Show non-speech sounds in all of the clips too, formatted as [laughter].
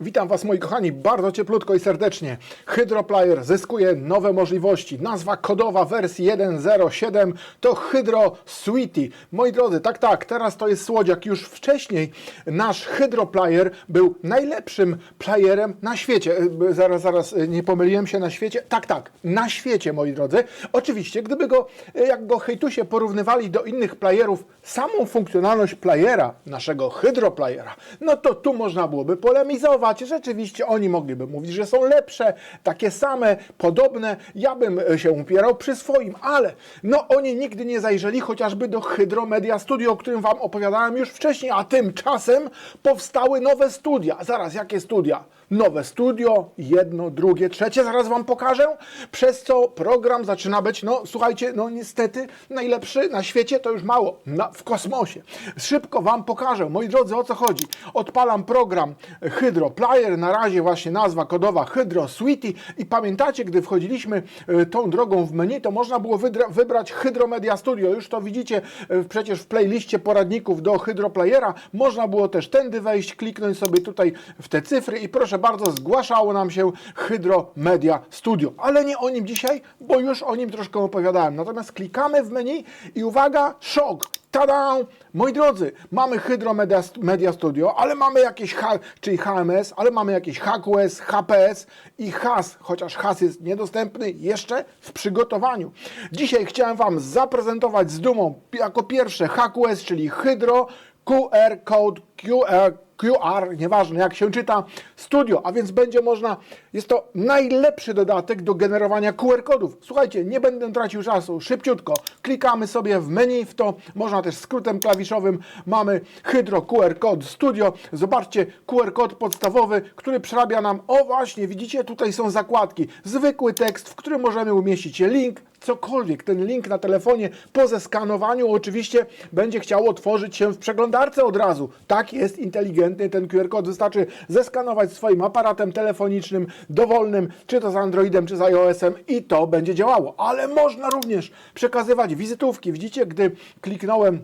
Witam Was moi kochani bardzo cieplutko i serdecznie. Hydroplayer zyskuje nowe możliwości. Nazwa kodowa wersji 1.07 to Hydro Sweetie. Moi drodzy, tak, tak, teraz to jest słodziak. Już wcześniej nasz Hydroplayer był najlepszym playerem na świecie. E, Zaraz, zaraz, e, nie pomyliłem się na świecie. Tak, tak, na świecie, moi drodzy. Oczywiście, gdyby go, e, jak go hejtusie porównywali do innych playerów, samą funkcjonalność playera, naszego Hydroplayera, no to tu można byłoby polemizować. Rzeczywiście oni mogliby mówić, że są lepsze, takie same, podobne. Ja bym e, się upierał przy swoim, ale no oni nigdy nie zajrzeli chociażby do Hydro Media Studio, o którym Wam opowiadałem już wcześniej, a tymczasem powstały nowe studia. Zaraz, jakie studia? Nowe studio, jedno, drugie, trzecie, zaraz Wam pokażę, przez co program zaczyna być, no słuchajcie, no niestety najlepszy na świecie to już mało, na, w kosmosie. Szybko Wam pokażę, moi drodzy, o co chodzi. Odpalam program Hydro Player, na razie właśnie nazwa kodowa Hydro Sweetie i pamiętacie, gdy wchodziliśmy e, tą drogą w menu, to można było wybrać Hydro Media Studio, już to widzicie e, przecież w playliście poradników do Hydro Playera, można było też tędy wejść, kliknąć sobie tutaj w te cyfry i proszę bardzo, zgłaszało nam się Hydro Media Studio. Ale nie o nim dzisiaj, bo już o nim troszkę opowiadałem. Natomiast klikamy w menu i uwaga, szok! Tada! Moi drodzy, mamy Hydro Media, Media Studio, ale mamy jakieś, H, czyli HMS, ale mamy jakieś HQS, HPS i HAS, chociaż HAS jest niedostępny jeszcze w przygotowaniu. Dzisiaj chciałem Wam zaprezentować z dumą jako pierwsze HQS, czyli Hydro QR Code QR QR, nieważne jak się czyta, studio, a więc będzie można, jest to najlepszy dodatek do generowania QR-kodów. Słuchajcie, nie będę tracił czasu, szybciutko, klikamy sobie w menu, w to. Można też skrótem klawiszowym, mamy Hydro QR Code Studio, zobaczcie, QR kod podstawowy, który przerabia nam, o właśnie, widzicie, tutaj są zakładki, zwykły tekst, w którym możemy umieścić link, cokolwiek, ten link na telefonie po zeskanowaniu oczywiście będzie chciał otworzyć się w przeglądarce od razu. Tak jest inteligentny ten QR kod. Wystarczy zeskanować swoim aparatem telefonicznym, dowolnym, czy to z Androidem, czy z iOS-em i to będzie działało. Ale można również przekazywać wizytówki. Widzicie, gdy kliknąłem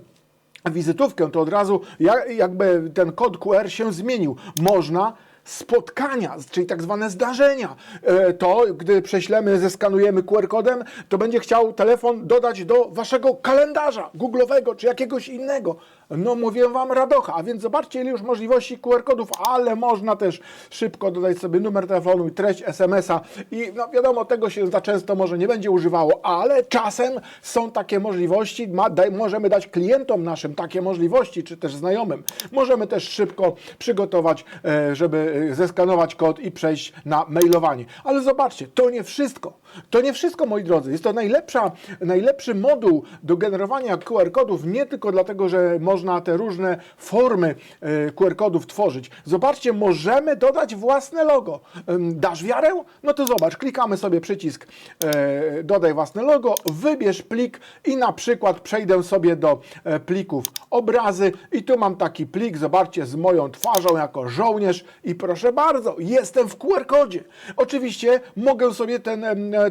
wizytówkę, to od razu ja- jakby ten kod QR się zmienił. Można spotkania, czyli tak zwane zdarzenia. E, To, gdy prześlemy, zeskanujemy QR-kodem, to będzie chciał telefon dodać do waszego kalendarza googlowego czy jakiegoś innego. No mówię wam radocha, a więc zobaczcie ile już możliwości QR-kodów, ale można też szybko dodać sobie numer telefonu i treść SMS-a i no wiadomo, tego się za często może nie będzie używało, ale czasem są takie możliwości, ma, daj, możemy dać klientom naszym takie możliwości, czy też znajomym. Możemy też szybko przygotować, e, żeby e, zeskanować kod i przejść na mailowanie. Ale zobaczcie, to nie wszystko. To nie wszystko, moi drodzy. Jest to najlepsza, najlepszy moduł do generowania QR-kodów, nie tylko dlatego, że można te różne formy e, QR-kodów tworzyć. Zobaczcie, możemy dodać własne logo. Dasz wiarę? No to zobacz, klikamy sobie przycisk e, dodaj własne logo, wybierz plik i na przykład przejdę sobie do e, plików obrazy i tu mam taki plik, zobaczcie, z moją twarzą jako żołnierz i proszę bardzo, jestem w QR-kodzie. Oczywiście mogę sobie ten,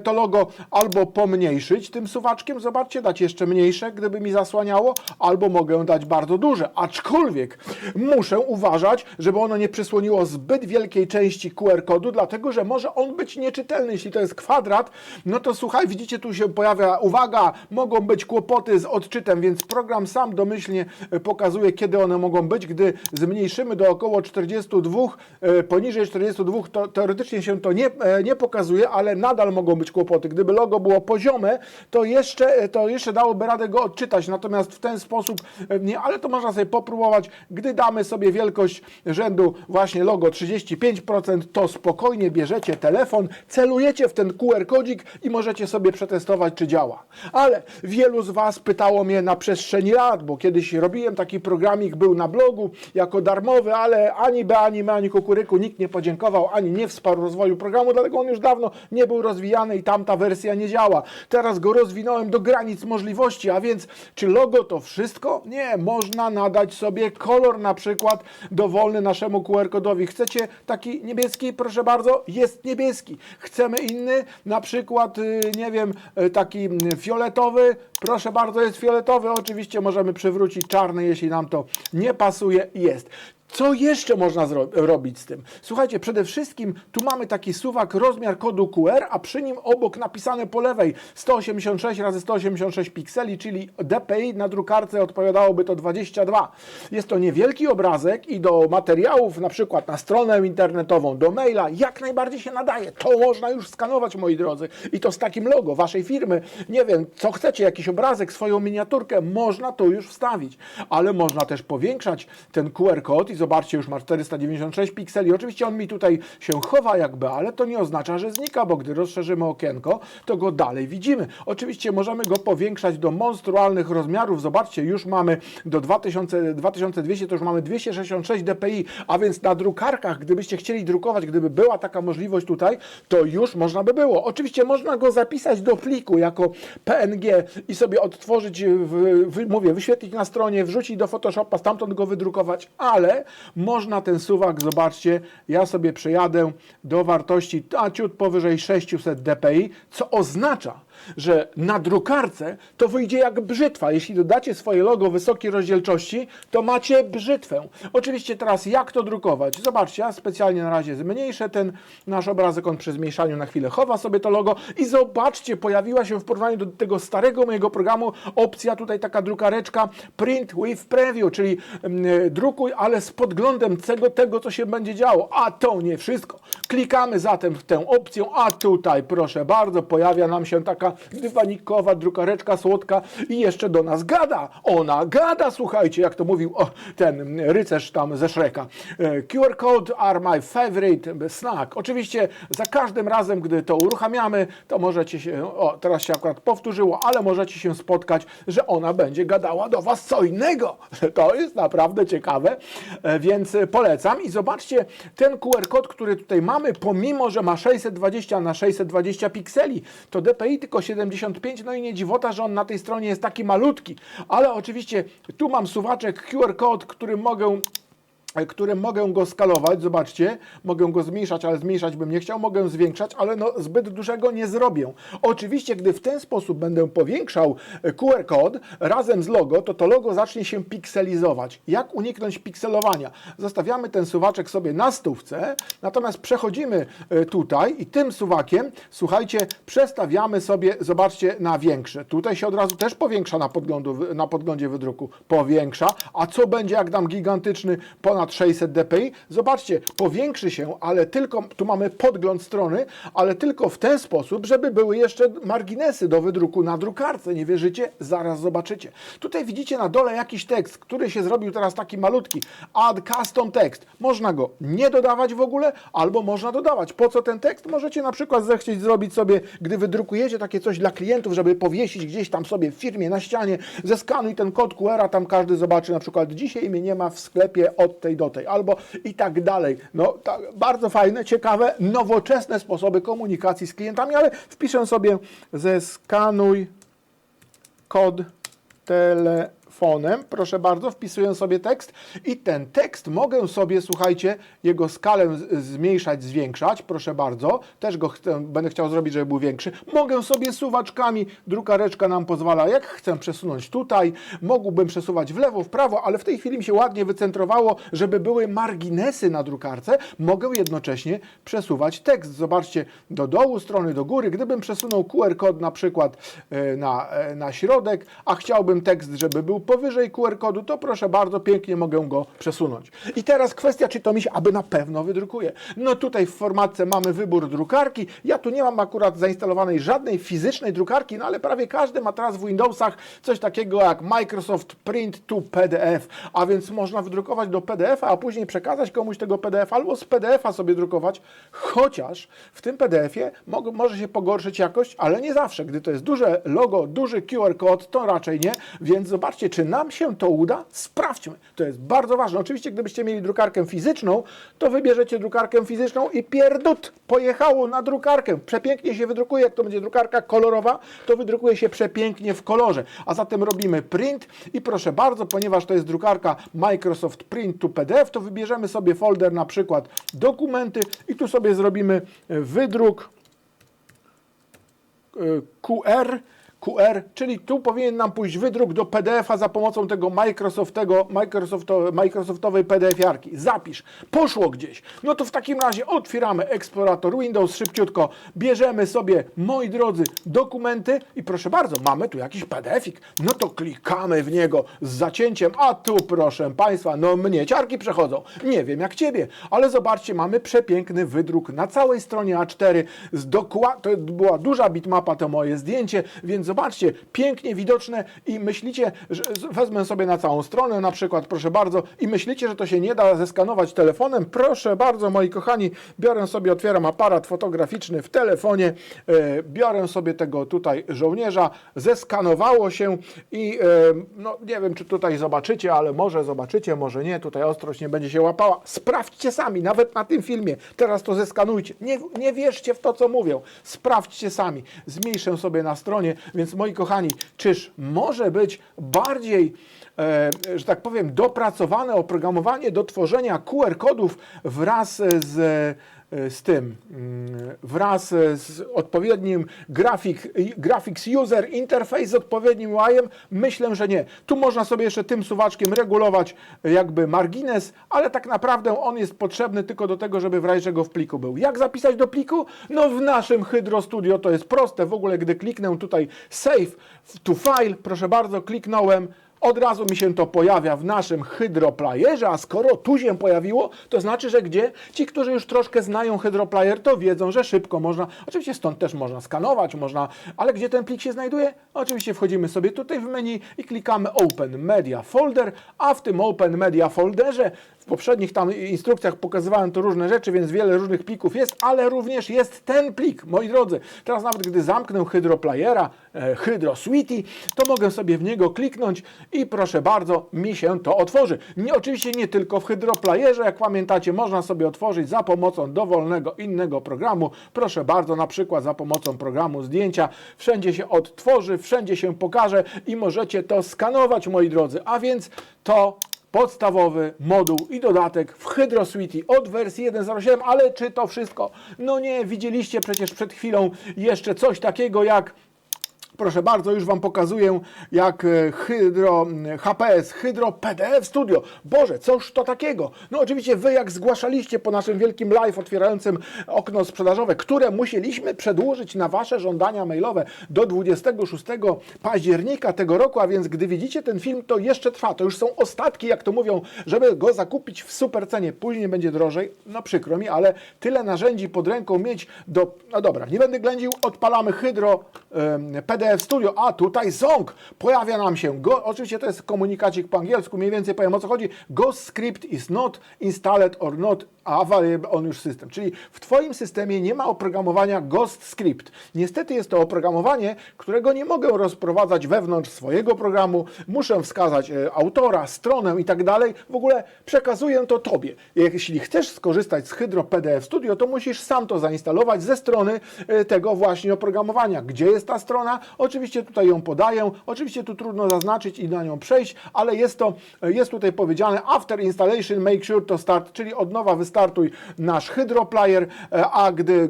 to logo albo pomniejszyć tym suwaczkiem, zobaczcie, dać jeszcze mniejsze, gdyby mi zasłaniało, albo mogę dać bardzo duże, aczkolwiek muszę uważać, żeby ono nie przysłoniło zbyt wielkiej części QR-kodu, dlatego, że może on być nieczytelny. Jeśli to jest kwadrat, no to słuchaj, widzicie, tu się pojawia, uwaga, mogą być kłopoty z odczytem, więc program sam domyślnie e, pokazuje, kiedy one mogą być. Gdy zmniejszymy do około 42, e, poniżej 42, to teoretycznie się to nie, e, nie pokazuje, ale nadal mogą być kłopoty. Gdyby logo było poziome, to jeszcze, to jeszcze dałoby radę go odczytać, natomiast w ten sposób nie, ale to można sobie popróbować. Gdy damy sobie wielkość rzędu właśnie logo 35%, to spokojnie bierzecie telefon, celujecie w ten QR kodzik i możecie sobie przetestować, czy działa. Ale wielu z Was pytało mnie na przestrzeni lat, bo kiedyś robiłem taki programik, był na blogu jako darmowy, ale ani B, ani M, ani kukuryku nikt nie podziękował, ani nie wsparł rozwoju programu, dlatego on już dawno nie był rozwijany i tamta wersja nie działa. Teraz go rozwinąłem do granic możliwości, a więc czy logo to wszystko? Nie, można nadać sobie kolor na przykład dowolny naszemu QR-kodowi. Chcecie taki niebieski? Proszę bardzo, jest niebieski. Chcemy inny, na przykład, y, nie wiem, y, taki mm, fioletowy. Proszę bardzo, jest fioletowy. Oczywiście możemy przywrócić czarny, jeśli nam to nie pasuje. Jest. Co jeszcze można robić z tym? Słuchajcie, przede wszystkim tu mamy taki suwak rozmiar kodu QR, a przy nim obok napisane po lewej 186 razy 186 pikseli, czyli DPI na drukarce odpowiadałoby to 22. Jest to niewielki obrazek i do materiałów, na przykład na stronę internetową, do maila, jak najbardziej się nadaje. To można już skanować, moi drodzy. I to z takim logo waszej firmy. Nie wiem, co chcecie, jakiś obrazek, swoją miniaturkę, można to już wstawić. Ale można też powiększać ten QR kod i zobaczcie, już ma 496 pikseli. Oczywiście on mi tutaj się chowa jakby, ale to nie oznacza, że znika, bo gdy rozszerzymy okienko, to go dalej widzimy. Oczywiście możemy go powiększać do monstrualnych rozmiarów. Zobaczcie, już mamy do 2000, 2200, to już mamy 266 dpi, a więc na drukarkach, gdybyście chcieli drukować, gdyby była taka możliwość tutaj, to już można by było. Oczywiście można go zapisać do pliku jako PNG i sobie odtworzyć, w, w, mówię, wyświetlić na stronie, wrzucić do Photoshopa, stamtąd go wydrukować, ale można ten suwak, zobaczcie, ja sobie przejadę do wartości a ciut powyżej 600 dpi, co oznacza, że na drukarce to wyjdzie jak brzytwa. Jeśli dodacie swoje logo wysokiej rozdzielczości, to macie brzytwę. Oczywiście teraz jak to drukować? Zobaczcie, ja specjalnie na razie zmniejszę ten nasz obrazek, on przy zmniejszaniu na chwilę chowa sobie to logo i zobaczcie, pojawiła się w porównaniu do tego starego mojego programu opcja tutaj taka drukareczka Print with Preview, czyli mm, drukuj, ale z podglądem tego, tego, co się będzie działo. A to nie wszystko. Klikamy zatem w tę opcję, a tutaj proszę bardzo, pojawia nam się taka dywanikowa drukareczka słodka i jeszcze do nas gada. Ona gada, słuchajcie, jak to mówił o, ten rycerz tam ze Shreka. E, QR code are my favorite snack. Oczywiście za każdym razem, gdy to uruchamiamy, to możecie się, o teraz się akurat powtórzyło, ale możecie się spotkać, że ona będzie gadała do Was co innego. [laughs] To jest naprawdę ciekawe, e, więc polecam. I zobaczcie, ten QR kod, który tutaj mamy, pomimo, że ma 620 na 620 pikseli, to DPI tylko 75, no i nie dziwota, że on na tej stronie jest taki malutki. Ale oczywiście tu mam suwaczek QR kod, który mogę którym mogę go skalować, zobaczcie, mogę go zmniejszać, ale zmniejszać bym nie chciał, mogę zwiększać, ale no zbyt dużego nie zrobię. Oczywiście, gdy w ten sposób będę powiększał e, QR kod razem z logo, to to logo zacznie się pikselizować. Jak uniknąć pikselowania? Zostawiamy ten suwaczek sobie na stówce, natomiast przechodzimy e, tutaj i tym suwakiem, słuchajcie, przestawiamy sobie, zobaczcie, na większe. Tutaj się od razu też powiększa na, podglądu, na podglądzie wydruku. Powiększa. A co będzie, jak dam gigantyczny ponad 600 dpi? Zobaczcie, powiększy się, ale tylko, tu mamy podgląd strony, ale tylko w ten sposób, żeby były jeszcze marginesy do wydruku na drukarce. Nie wierzycie? Zaraz zobaczycie. Tutaj widzicie na dole jakiś tekst, który się zrobił teraz taki malutki. Add custom text. Można go nie dodawać w ogóle, albo można dodawać. Po co ten tekst? Możecie na przykład zechcieć zrobić sobie, gdy wydrukujecie takie coś dla klientów, żeby powiesić gdzieś tam sobie w firmie na ścianie, zeskanuj ten kod QR-a, tam każdy zobaczy na przykład dzisiaj mnie nie ma w sklepie od tej do tej, albo i tak dalej. No, tak, bardzo fajne, ciekawe, nowoczesne sposoby komunikacji z klientami, ale wpiszę sobie zeskanuj kod telefonem. Proszę bardzo, wpisuję sobie tekst i ten tekst mogę sobie, słuchajcie, jego skalę zmniejszać, zwiększać. Proszę bardzo, też go chcę, będę chciał zrobić, żeby był większy. Mogę sobie suwaczkami, drukareczka nam pozwala, jak chcę przesunąć tutaj, mógłbym przesuwać w lewo, w prawo, ale w tej chwili mi się ładnie wycentrowało, żeby były marginesy na drukarce. Mogę jednocześnie przesuwać tekst. Zobaczcie, do dołu strony, do góry. Gdybym przesunął QR kod na przykład e, na, e, na środek, a chciałbym tekst, żeby był powyżej QR kodu, to proszę bardzo, pięknie mogę go przesunąć. I teraz kwestia, czy to mi się aby na pewno wydrukuje. No tutaj w formatce mamy wybór drukarki. Ja tu nie mam akurat zainstalowanej żadnej fizycznej drukarki, no ale prawie każdy ma teraz w Windowsach coś takiego jak Microsoft Print to PDF, a więc można wydrukować do PDF-a, a później przekazać komuś tego PDF albo z PDF-a sobie drukować, chociaż w tym PDF-ie mo- może się pogorszyć jakość, ale nie zawsze. Gdy to jest duże logo, duży QR kod, to raczej nie, więc zobaczcie, czy nam się to uda? Sprawdźmy. To jest bardzo ważne. Oczywiście, gdybyście mieli drukarkę fizyczną, to wybierzecie drukarkę fizyczną i pierdut pojechało na drukarkę. Przepięknie się wydrukuje. Jak to będzie drukarka kolorowa, to wydrukuje się przepięknie w kolorze. A zatem robimy print i proszę bardzo, ponieważ to jest drukarka Microsoft Print to PDF, to wybierzemy sobie folder na przykład dokumenty i tu sobie zrobimy wydruk e, QR. QR, czyli tu powinien nam pójść wydruk do PDF-a za pomocą tego Microsoftego, Microsofto, Microsoftowej PDF-iarki. Zapisz. Poszło gdzieś. No to w takim razie otwieramy eksplorator Windows szybciutko, bierzemy sobie, moi drodzy, dokumenty i proszę bardzo, mamy tu jakiś PDF-ik. No to klikamy w niego z zacięciem, a tu proszę Państwa, no mnie ciarki przechodzą. Nie wiem jak Ciebie, ale zobaczcie, mamy przepiękny wydruk na całej stronie A4. Z dokła- to była duża bitmapa, to moje zdjęcie, więc zobaczcie, pięknie widoczne i myślicie, że wezmę sobie na całą stronę na przykład, proszę bardzo, i myślicie, że to się nie da zeskanować telefonem? Proszę bardzo, moi kochani, biorę sobie, otwieram aparat fotograficzny w telefonie, e, biorę sobie tego tutaj żołnierza, zeskanowało się i e, no nie wiem, czy tutaj zobaczycie, ale może zobaczycie, może nie, tutaj ostrość nie będzie się łapała. Sprawdźcie sami, nawet na tym filmie, teraz to zeskanujcie. Nie, nie wierzcie w to, co mówią, sprawdźcie sami. Zmniejszę sobie na stronie, więc moi kochani, czyż może być bardziej e, że tak powiem, dopracowane oprogramowanie do tworzenia QR-kodów wraz z, z tym, mm, wraz z odpowiednim grafik, graphics user interface z odpowiednim UI-em? Myślę, że nie. Tu można sobie jeszcze tym suwaczkiem regulować jakby margines, ale tak naprawdę on jest potrzebny tylko do tego, żeby w razie czego w pliku był. Jak zapisać do pliku? No w naszym Hydro Studio to jest proste. W ogóle gdy kliknę tutaj save to file, proszę bardzo, kliknąłem, od razu mi się to pojawia w naszym hydroplayerze, a skoro tu się pojawiło, to znaczy, że gdzie? Ci, którzy już troszkę znają hydroplayer, to wiedzą, że szybko można, oczywiście stąd też można skanować, można, ale gdzie ten plik się znajduje? Oczywiście wchodzimy sobie tutaj w menu i klikamy Open Media Folder, a w tym Open Media Folderze w poprzednich tam instrukcjach pokazywałem tu różne rzeczy, więc wiele różnych plików jest, ale również jest ten plik, moi drodzy. Teraz nawet gdy zamknę hydroplayera, e, Hydro Sweetie, to mogę sobie w niego kliknąć i proszę bardzo, mi się to otworzy. Nie, oczywiście nie tylko w hydroplayerze, jak pamiętacie, można sobie otworzyć za pomocą dowolnego innego programu. Proszę bardzo, na przykład za pomocą programu zdjęcia. Wszędzie się odtworzy, wszędzie się pokaże i możecie to skanować, moi drodzy. A więc to podstawowy moduł i dodatek w Hydro Sweetie od wersji 1.07, ale czy to wszystko? No nie, widzieliście przecież przed chwilą jeszcze coś takiego jak Proszę bardzo, już Wam pokazuję, jak e, Hydro, HPS, Hydro PDF Studio. Boże, cóż to takiego? No oczywiście Wy jak zgłaszaliście po naszym wielkim live otwierającym okno sprzedażowe, które musieliśmy przedłużyć na Wasze żądania mailowe do 26 października tego roku, a więc gdy widzicie ten film, to jeszcze trwa. To już są ostatki, jak to mówią, żeby go zakupić w super cenie. Później będzie drożej. No przykro mi, ale tyle narzędzi pod ręką mieć do... No dobra, nie będę ględził, odpalamy Hydro em, PDF Studio, a tutaj Zong pojawia nam się. Go, oczywiście to jest komunikacik po angielsku, mniej więcej powiem o co chodzi. Ghost script is not installed or not available on your system. Czyli w Twoim systemie nie ma oprogramowania Ghost script. Niestety jest to oprogramowanie, którego nie mogę rozprowadzać wewnątrz swojego programu. Muszę wskazać e, autora, stronę i tak dalej. W ogóle przekazuję to Tobie. Jeśli chcesz skorzystać z Hydro PDF Studio, to musisz sam to zainstalować ze strony e, tego właśnie oprogramowania. Gdzie jest ta strona? Oczywiście tutaj ją podaję. Oczywiście tu trudno zaznaczyć i na nią przejść, ale jest to, jest tutaj powiedziane after installation make sure to start, czyli od nowa wystartuj nasz hydroplayer, e, a gdy,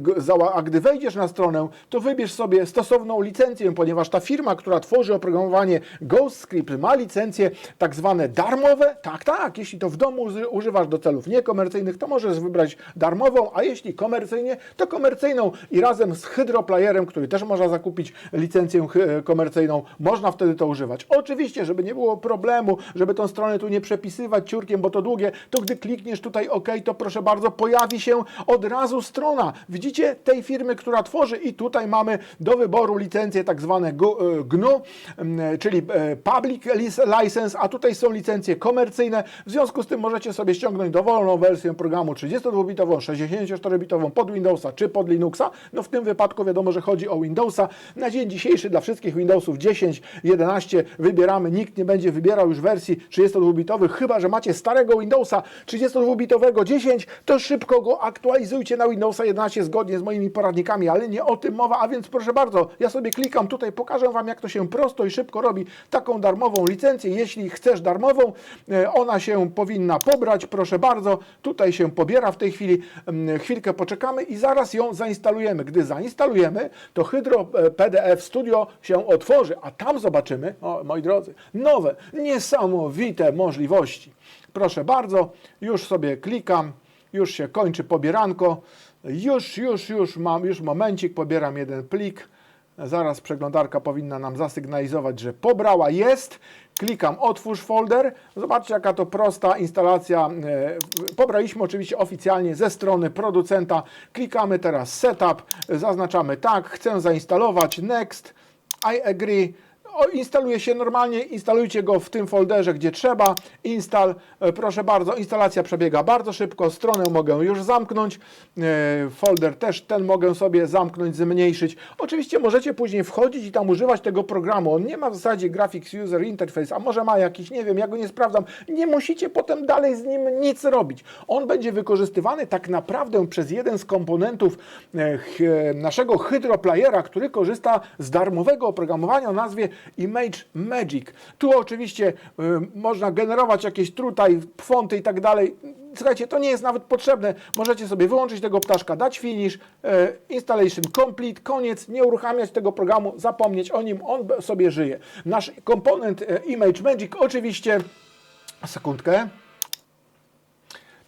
a gdy wejdziesz na stronę, to wybierz sobie stosowną licencję, ponieważ ta firma, która tworzy oprogramowanie GhostScript ma licencje tak zwane darmowe. Tak, tak, jeśli to w domu uży- używasz do celów niekomercyjnych, to możesz wybrać darmową, a jeśli komercyjnie, to komercyjną i razem z hydroplayerem, który też można zakupić licencję hy- komercyjną, można wtedy to używać. Oczywiście, żeby nie było problemu, żeby tą stronę tu nie przepisywać ciurkiem, bo to długie, to gdy klikniesz tutaj OK, to proszę bardzo, pojawi się od razu strona. Widzicie tej firmy, która tworzy i tutaj mamy do wyboru licencje tak zwane e, GNU, mm, czyli e, Public License, a tutaj są licencje komercyjne. W związku z tym możecie sobie ściągnąć dowolną wersję programu 32-bitową, 64-bitową pod Windowsa czy pod Linuxa. No w tym wypadku wiadomo, że chodzi o Windowsa. Na dzień dzisiejszy dla wszystkich Windowsów 10, 11 wybieramy. Nikt nie będzie wybierał już wersji 32-bitowych, chyba że macie starego Windowsa 32-bitowego 10, to szybko go aktualizujcie na Windowsa 11 zgodnie z moimi poradnikami, ale nie o tym mowa, a więc proszę bardzo, ja sobie klikam tutaj, pokażę Wam jak to się prosto i szybko robi taką darmową licencję. Jeśli chcesz darmową, e, ona się powinna pobrać, proszę bardzo, tutaj się pobiera w tej chwili, chwilkę poczekamy i zaraz ją zainstalujemy. Gdy zainstalujemy, to Hydro e, PDF Studio Studio się otworzy, a tam zobaczymy, o moi drodzy, nowe, niesamowite możliwości. Proszę bardzo, już sobie klikam, już się kończy pobieranko. Już, już, już mam, już momencik, pobieram jeden plik. Zaraz przeglądarka powinna nam zasygnalizować, że pobrała. Jest. Klikam otwórz folder. Zobaczcie, jaka to prosta instalacja. E, Pobraliśmy oczywiście oficjalnie ze strony producenta. Klikamy teraz setup. Zaznaczamy tak, chcę zainstalować. Next. I agree. Instaluje się normalnie, instalujcie go w tym folderze, gdzie trzeba. Install, e, proszę bardzo, instalacja przebiega bardzo szybko, stronę mogę już zamknąć, e, folder też ten mogę sobie zamknąć, zmniejszyć. Oczywiście możecie później wchodzić i tam używać tego programu. On nie ma w zasadzie Graphics User Interface, a może ma jakiś, nie wiem, ja go nie sprawdzam. Nie musicie potem dalej z nim nic robić. On będzie wykorzystywany tak naprawdę przez jeden z komponentów e, naszego hydroplayera, który korzysta z darmowego oprogramowania o nazwie Image Magic. Tu oczywiście y, można generować jakieś tutaj fonty i tak dalej. Słuchajcie, to nie jest nawet potrzebne. Możecie sobie wyłączyć tego ptaszka, dać finish, e, installation complete, koniec, nie uruchamiać tego programu, zapomnieć o nim, on sobie żyje. Nasz komponent e, Image Magic oczywiście, sekundkę,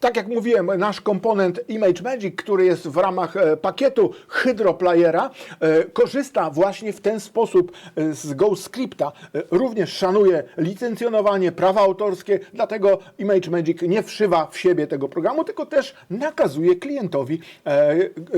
tak jak mówiłem, nasz komponent Image Magic, który jest w ramach e, pakietu Hydroplayera, e, korzysta właśnie w ten sposób e, z GoScripta. Również szanuje licencjonowanie, prawa autorskie, dlatego Image Magic nie wszywa w siebie tego programu, tylko też nakazuje klientowi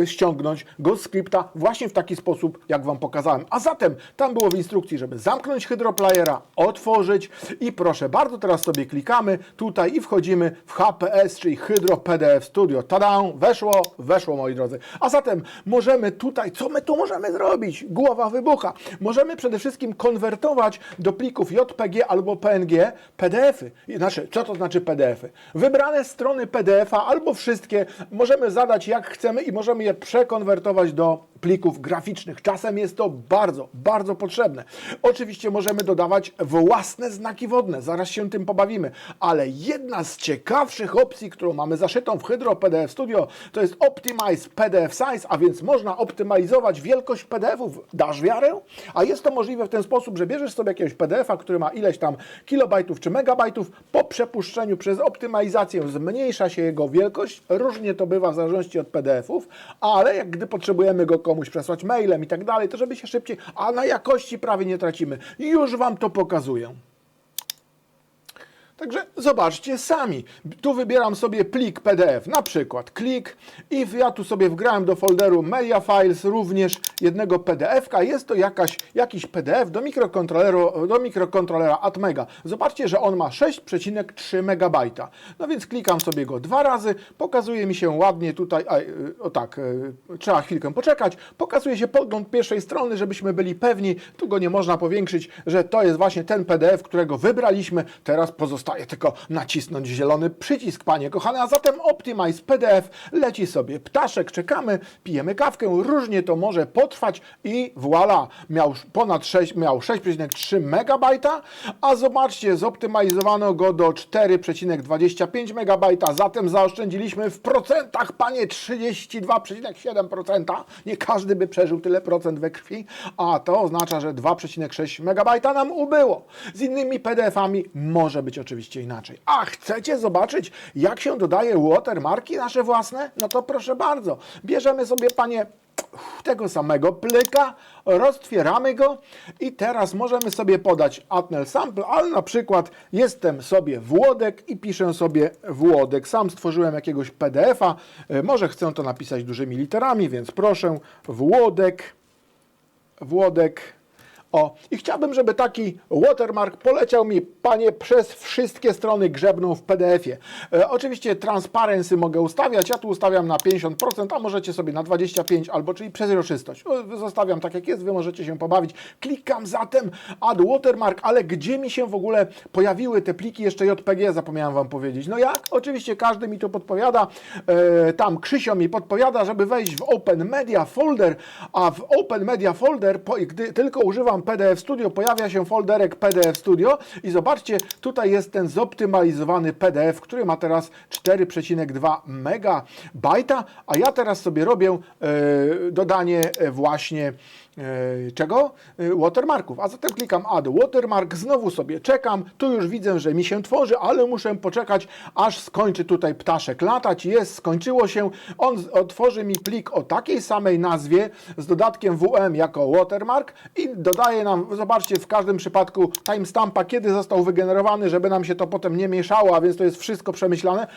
ściągnąć GoScripta właśnie w taki sposób, jak Wam pokazałem. A zatem tam było w instrukcji, żeby zamknąć Hydroplayera, otworzyć i proszę bardzo, teraz sobie klikamy tutaj i wchodzimy w HPS, czyli Hydro PDF Studio. Tada! Weszło, weszło moi drodzy. A zatem możemy tutaj, co my tu możemy zrobić? Głowa wybucha. Możemy przede wszystkim konwertować do plików JPG albo PNG PDF-y. Znaczy, co to znaczy PDF-y? Wybrane strony PDF-a albo wszystkie możemy zadać jak chcemy i możemy je przekonwertować do plików graficznych. Czasem jest to bardzo, bardzo potrzebne. Oczywiście możemy dodawać własne znaki wodne, zaraz się tym pobawimy, ale jedna z ciekawszych opcji, którą mamy zaszytą w Hydro PDF Studio, to jest Optimize PDF Size, a więc można optymalizować wielkość PDF-ów. Dasz wiarę? A jest to możliwe w ten sposób, że bierzesz sobie jakiegoś PDF-a, który ma ileś tam kilobajtów czy megabajtów, po przepuszczeniu przez optymalizację zmniejsza się jego wielkość. Różnie to bywa w zależności od PDF-ów, ale jak gdy potrzebujemy go komuś przesłać mailem i tak dalej, to żeby się szybciej, a na jakości prawie nie tracimy. Już Wam to pokazuję. Także zobaczcie sami. Tu wybieram sobie plik PDF, na przykład klik i ja tu sobie wgrałem do folderu Media Files również jednego PDF-ka. Jest to jakaś, jakiś PDF do mikrokontrolera, do mikrokontrolera Atmega. Zobaczcie, że on ma 6,3 MB. No więc klikam sobie go dwa razy, pokazuje mi się ładnie tutaj, a, y, o tak, y, trzeba chwilkę poczekać, pokazuje się podgląd pierwszej strony, żebyśmy byli pewni, tu go nie można powiększyć, że to jest właśnie ten PDF, którego wybraliśmy. Teraz pozostaje tylko nacisnąć zielony przycisk, panie kochane, a zatem Optimize PDF leci sobie ptaszek, czekamy, pijemy kawkę, różnie to może potrwać i voilà, miał ponad 6, miał 6,3 MB, a zobaczcie, zoptymalizowano go do 4,25 MB, zatem zaoszczędziliśmy w procentach, panie, 32,7%. Nie każdy by przeżył tyle procent we krwi, a to oznacza, że 2,6 MB nam ubyło. Z innymi PDF-ami może być oczywiście inaczej. A chcecie zobaczyć, jak się dodaje watermarki nasze własne? No to proszę bardzo. Bierzemy sobie, panie, tego samego plyka, roztwieramy go i teraz możemy sobie podać Atnel Sample, ale na przykład jestem sobie Włodek i piszę sobie Włodek. Sam stworzyłem jakiegoś PDF-a, e, może chcę to napisać dużymi literami, więc proszę Włodek, Włodek. O, i chciałbym, żeby taki watermark poleciał mi, panie, przez wszystkie strony grzebną w PDF-ie. E, oczywiście transparency mogę ustawiać, ja tu ustawiam na 50%, a możecie sobie na 25% albo, czyli przezroczystość. O, Zostawiam tak jak jest, wy możecie się pobawić. Klikam zatem add watermark, ale gdzie mi się w ogóle pojawiły te pliki jeszcze JPG, zapomniałem wam powiedzieć. No jak? Oczywiście każdy mi tu podpowiada, e, tam Krzysio mi podpowiada, żeby wejść w Open Media Folder, a w Open Media Folder, po, gdy tylko używam PDF Studio, pojawia się folderek PDF Studio i zobaczcie, tutaj jest ten zoptymalizowany PDF, który ma teraz 4,2 MB, a ja teraz sobie robię e, dodanie e, właśnie e, czego? Watermarków. A zatem klikam Add Watermark, znowu sobie czekam. Tu już widzę, że mi się tworzy, ale muszę poczekać, aż skończy tutaj ptaszek latać. Jest, skończyło się. On otworzy mi plik o takiej samej nazwie z dodatkiem WM jako Watermark i dodaje nam, zobaczcie, w każdym przypadku timestampa, kiedy został wygenerowany, żeby nam się to potem nie mieszało, a więc to jest wszystko przemyślane.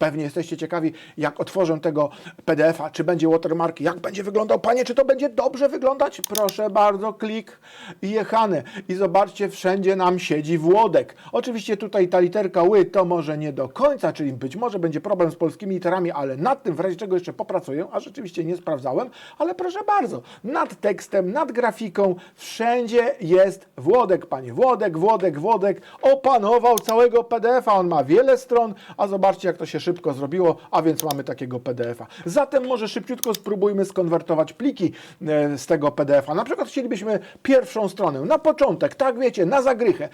Pewnie jesteście ciekawi, jak otworzę tego PDF-a, czy będzie watermark, jak będzie wyglądał. Panie, czy to będzie dobrze wyglądać? Proszę bardzo, klik i jechane. I zobaczcie, wszędzie nam siedzi Włodek. Oczywiście tutaj ta literka ły to może nie do końca, czyli być może będzie problem z polskimi literami, ale nad tym w razie czego jeszcze popracuję, a rzeczywiście nie sprawdzałem, ale proszę bardzo, nad tekstem, nad grafiką, wszędzie jest Włodek, panie. Włodek, Włodek, Włodek opanował całego PDF-a. On ma wiele stron, a zobaczcie, jak to się szybko zrobiło, a więc mamy takiego PDF-a. Zatem może szybciutko spróbujmy skonwertować pliki e, z tego PDF-a. Na przykład chcielibyśmy pierwszą stronę, na początek, tak wiecie, na zagrychę,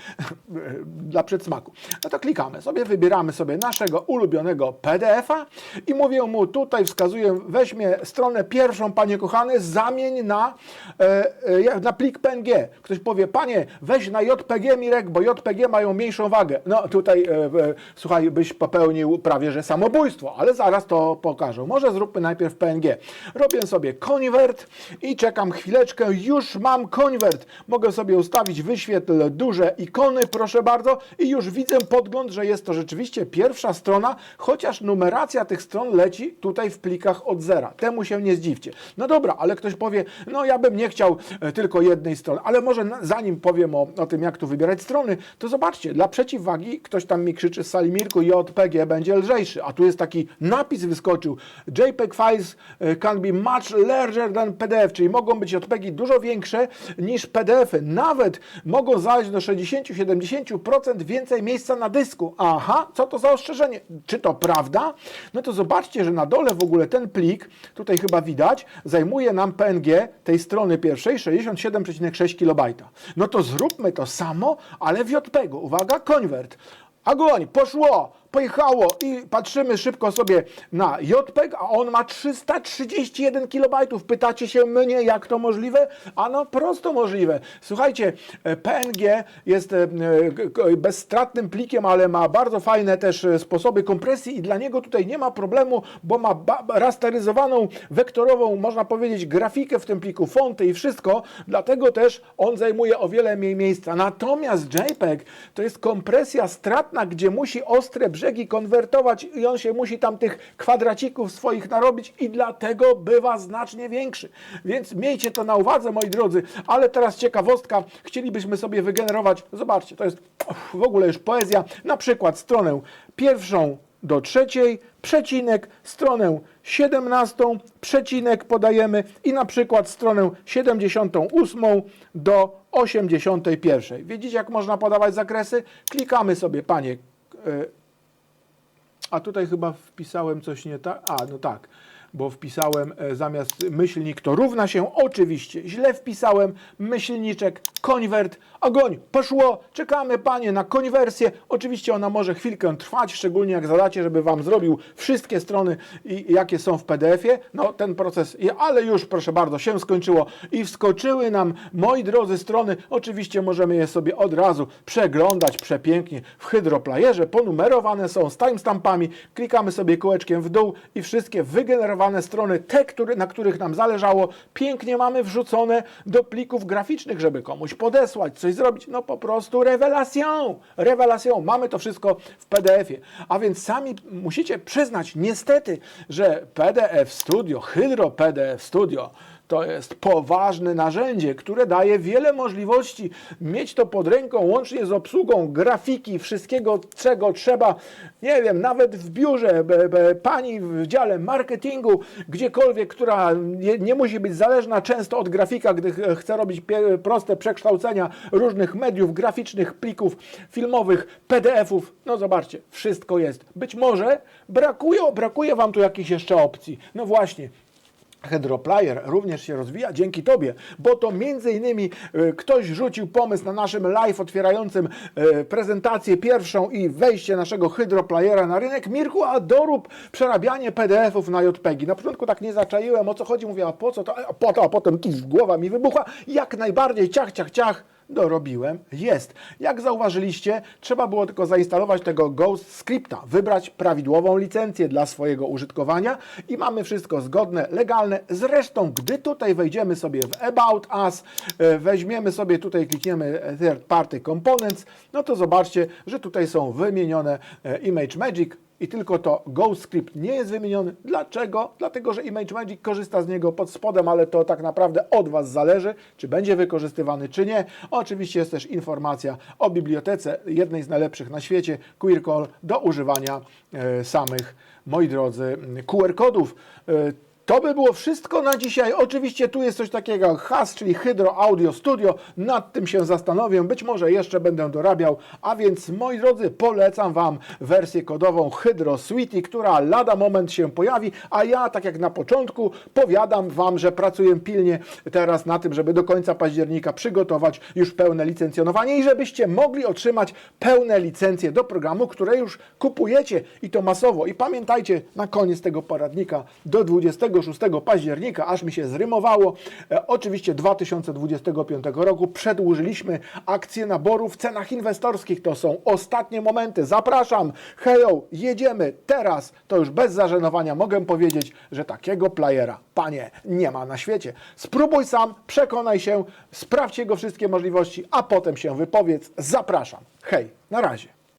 [laughs] dla przedsmaku. No to klikamy sobie, wybieramy sobie naszego ulubionego PDF-a i mówię mu, tutaj wskazuję, weźmie stronę pierwszą, panie kochany, zamień na, e, e, na plik PNG. Ktoś powie, panie, weź na JPG Mirek, bo JPG mają mniejszą wagę. No tutaj, słuchaj, byś popełnił prawie, że samobójstwo, ale zaraz to pokażę. Może zróbmy najpierw PNG. Robię sobie konwert i czekam chwileczkę, już mam konwert. Mogę sobie ustawić wyświetl duże ikony, proszę bardzo, i już widzę podgląd, że jest to rzeczywiście pierwsza strona, chociaż numeracja tych stron leci tutaj w plikach od zera. Temu się nie zdziwcie. No dobra, ale ktoś powie, no ja bym nie chciał e, tylko jednej strony, ale może zanim powiem o, o tym, jak tu wybierać strony, to zobaczcie, dla przeciwwagi ktoś tam mi krzyczy z sali Mirku, JPG będzie lżejszy, a tu jest taki napis wyskoczył, JPEG files e, can be much larger than PDF, czyli mogą być JPEGi dużo większe niż PDF-y, nawet mogą zająć do 60-70% więcej miejsca na dysku. Aha, co to za ostrzeżenie? Czy to prawda? No to zobaczcie, że na dole w ogóle ten plik, tutaj chyba widać, zajmuje nam PNG tej strony pierwszej 67,6 KB. No to zróbmy to samo, ale w JPEG-u. Uwaga, konwert. Agoń, poszło, pojechało i patrzymy szybko sobie na JPEG, a on ma 331 KB. Pytacie się mnie, jak to możliwe? Ano, prosto możliwe. Słuchajcie, e, PNG jest e, k- bezstratnym plikiem, ale ma bardzo fajne też e, sposoby kompresji i dla niego tutaj nie ma problemu, bo ma rasteryzowaną, wektorową, można powiedzieć, grafikę w tym pliku, fonty i wszystko, dlatego też on zajmuje o wiele mniej miejsca. Natomiast JPEG to jest kompresja stratna, gdzie musi ostre brzegi konwertować i on się musi tam tych kwadracików swoich narobić i dlatego bywa znacznie większy. Więc miejcie to na uwadze, moi drodzy. Ale teraz ciekawostka, chcielibyśmy sobie wygenerować, zobaczcie, to jest w ogóle już poezja, na przykład stronę pierwszą do trzeciej, przecinek, stronę 17, przecinek podajemy i na przykład stronę 78 do 81. Widzicie, jak można podawać zakresy? Klikamy sobie, panie. e, A tutaj chyba wpisałem coś nie tak. A, no tak, bo wpisałem e, zamiast myślnik to równa się. Oczywiście, źle wpisałem myślniczek, konwert, ogoń, poszło. Czekamy, panie, na konwersję. Oczywiście ona może chwilkę trwać, szczególnie jak zadacie, żeby wam zrobił wszystkie strony, jakie są w PDF-ie. No, ten proces, ale już, proszę bardzo, się skończyło i wskoczyły nam, moi drodzy, strony. Oczywiście możemy je sobie od razu przeglądać przepięknie w hydroplayerze. Ponumerowane są z timestampami. Klikamy sobie kółeczkiem w dół i wszystkie wygenerowane strony, te, które, na których nam zależało, pięknie mamy wrzucone do plików graficznych, żeby komuś podesłać, coś zrobić. No po prostu rewelacją, rewelacją. Mamy to wszystko w PDF-ie. A więc sami musicie przyznać, niestety, że PDF Studio, Hydro PDF Studio, to jest poważne narzędzie, które daje wiele możliwości. Mieć to pod ręką, łącznie z obsługą grafiki, wszystkiego, czego trzeba, nie wiem, nawet w biurze, be, be, pani w dziale marketingu, gdziekolwiek, która nie, nie musi być zależna często od grafika, gdy ch- chce robić proste przekształcenia różnych mediów graficznych, plików filmowych, PDF-ów. No zobaczcie, wszystko jest. Być może brakuje, brakuje Wam tu jakichś jeszcze opcji. No właśnie, Hydroplayer również się rozwija dzięki Tobie, bo to między innymi e, ktoś rzucił pomysł na naszym live otwierającym e, prezentację pierwszą i wejście naszego Hydroplayera na rynek. Mirku, a dorób przerabianie PDF-ów na JPEGi. Na początku tak nie zaczaiłem, o co chodzi, mówię, a po co to, a po to, a potem tuż głowa mi wybuchła. Jak najbardziej, ciach, ciach, ciach dorobiłem, jest. Jak zauważyliście, trzeba było tylko zainstalować tego Ghost Scripta, wybrać prawidłową licencję dla swojego użytkowania i mamy wszystko zgodne, legalne. Zresztą, gdy tutaj wejdziemy sobie w About Us, e, weźmiemy sobie tutaj, klikniemy e, Third Party Components, no to zobaczcie, że tutaj są wymienione e, Image Magic, i tylko to GoScript nie jest wymieniony. Dlaczego? Dlatego, że ImageMagick korzysta z niego pod spodem, ale to tak naprawdę od Was zależy, czy będzie wykorzystywany, czy nie. Oczywiście jest też informacja o bibliotece, jednej z najlepszych na świecie, QueerCall, do używania e, samych, moi drodzy, QR-kodów. E, to by było wszystko na dzisiaj. Oczywiście tu jest coś takiego jak HAS, czyli Hydro Audio Studio. Nad tym się zastanowię. Być może jeszcze będę dorabiał. A więc, moi drodzy, polecam Wam wersję kodową Hydro Sweetie, która lada moment się pojawi. A ja, tak jak na początku, powiadam Wam, że pracuję pilnie teraz na tym, żeby do końca października przygotować już pełne licencjonowanie i żebyście mogli otrzymać pełne licencje do programu, które już kupujecie i to masowo. I pamiętajcie, na koniec tego poradnika do 26 października, aż mi się zrymowało, e, oczywiście 2025 roku przedłużyliśmy akcję naboru w cenach inwestorskich. To są ostatnie momenty. Zapraszam. Hejo, jedziemy teraz. To już bez zażenowania mogę powiedzieć, że takiego playera, panie, nie ma na świecie. Spróbuj sam, przekonaj się, sprawdź jego wszystkie możliwości, a potem się wypowiedz. Zapraszam. Hej, na razie.